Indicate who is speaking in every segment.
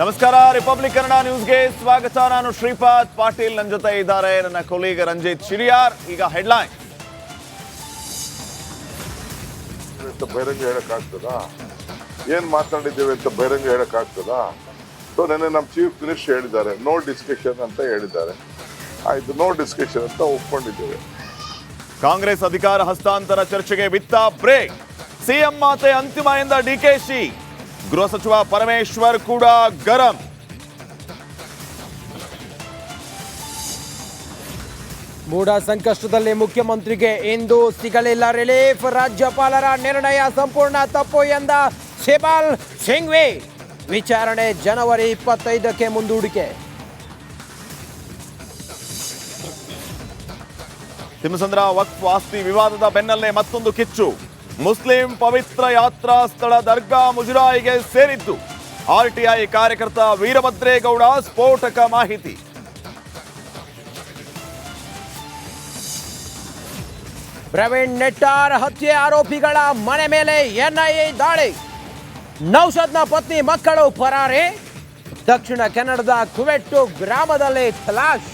Speaker 1: ನಮಸ್ಕಾರ ರಿಪಬ್ಲಿಕ್ ಕನ್ನಡ ನ್ಯೂಸ್ಗೆ ಸ್ವಾಗತ. ನಾನು ಶ್ರೀಪಾದ್ ಪಾಟೀಲ್. ನನ್ನ ಜೊತೆ ಇದ್ದಾರೆ ನನ್ನ ಕೊಲೀಗ ರಂಜಿತ್ ಶಿರಿಯಾರ್. ಈಗ ಹೆಡ್ಲೈನ್
Speaker 2: ಬಹಿರಂಗ ಹೇಳಕ್ಕಾಗ್ತದಾ ಏನ್ ಮಾತಾಡಿದ್ದೇವೆ ಅಂತ ಬಹಿರಂಗ ಹೇಳಕ್ಕಾಗ್ತದಾ ಸೊ ನೆನ್ನೆ ನಮ್ಮ ಚೀಫ್ ಮಿನಿಸ್ಟರ್ ಹೇಳಿದ್ದಾರೆ ನೋ ಡಿಸ್ಕಷನ್ ಅಂತ ಹೇಳಿದ್ದಾರೆ. ಆಯ್ತು ನೋ ಡಿಸ್ಕಷನ್ ಅಂತ ಒಪ್ಕೊಂಡಿದ್ದೇವೆ.
Speaker 1: ಕಾಂಗ್ರೆಸ್ ಅಧಿಕಾರ ಹಸ್ತಾಂತರ ಚರ್ಚೆಗೆ ಬಿತ್ತ ಬ್ರೇಕ್. ಸಿಎಂ ಮಾತೆ ಅಂತಿಮ ಎಂದ ಡಿಕೆಶಿ ಗೃಹ ಸಚಿವ ಪರಮೇಶ್ವರ್ ಕೂಡ ಗರಂ.
Speaker 3: ಮೂಡ ಸಂಕಷ್ಟದಲ್ಲಿ ಮುಖ್ಯಮಂತ್ರಿಗೆ ಇಂದು ಸಿಗಲಿಲ್ಲ ರಿಲೀಫ್. ರಾಜ್ಯಪಾಲರ ನಿರ್ಣಯ ಸಂಪೂರ್ಣ ತಪ್ಪು ಎಂದ ಶಿಬಾಲ್ ಸಿಂಘ್ವಿ ವಿಚಾರಣೆ ಜನವರಿ ಇಪ್ಪತ್ತೈದಕ್ಕೆ ಮುಂದೂಡಿಕೆ.
Speaker 1: ತಿಮ್ಮಸಂದ್ರ ವಕ್ಫ್ ಆಸ್ತಿ ವಿವಾದದ ಬೆನ್ನಲ್ಲೇ ಮತ್ತೊಂದು ಕಿಚ್ಚು. ಮುಸ್ಲಿಂ ಪವಿತ್ರ ಯಾತ್ರಾ ಸ್ಥಳ ದರ್ಗಾ ಮುಜರಾಯಿಗೆ ಸೇರಿದ್ದು. ಆರ್ಟಿಐ ಕಾರ್ಯಕರ್ತ ವೀರಭದ್ರೇಗೌಡ ಸ್ಫೋಟಕ ಮಾಹಿತಿ.
Speaker 3: ಪ್ರವೀಣ್ ನೆಟ್ಟಾರ್ ಹತ್ಯೆ ಆರೋಪಿಗಳ ಮನೆ ಮೇಲೆ ಎನ್ಐಎ ದಾಳಿ. ನೌಷದ್ನ ಪತ್ನಿ ಮಕ್ಕಳು ಪರಾರಿ. ದಕ್ಷಿಣ ಕನ್ನಡದ ಕುವೆಟ್ಟು ಗ್ರಾಮದಲ್ಲಿ ಖಲಾಶ್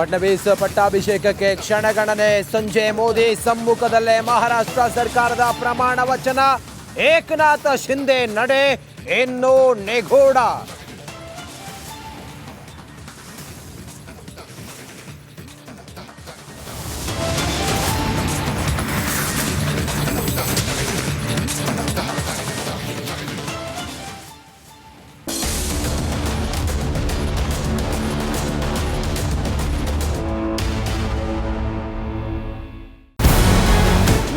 Speaker 3: ಫಡ್ನವೀಸ್ ಪಟ್ಟಾಭಿಷೇಕಕ್ಕೆ ಕ್ಷಣಗಣನೆ ಸಂಜೆ ಮೋದಿ ಸಮ್ಮುಖದಲ್ಲೇ ಮಹಾರಾಷ್ಟ್ರ ಸರ್ಕಾರದ ಪ್ರಮಾಣ ವಚನ. ಏಕನಾಥ ಶಿಂದೆ ನಡೆ ಇನ್ನು ನಿಗೂಢ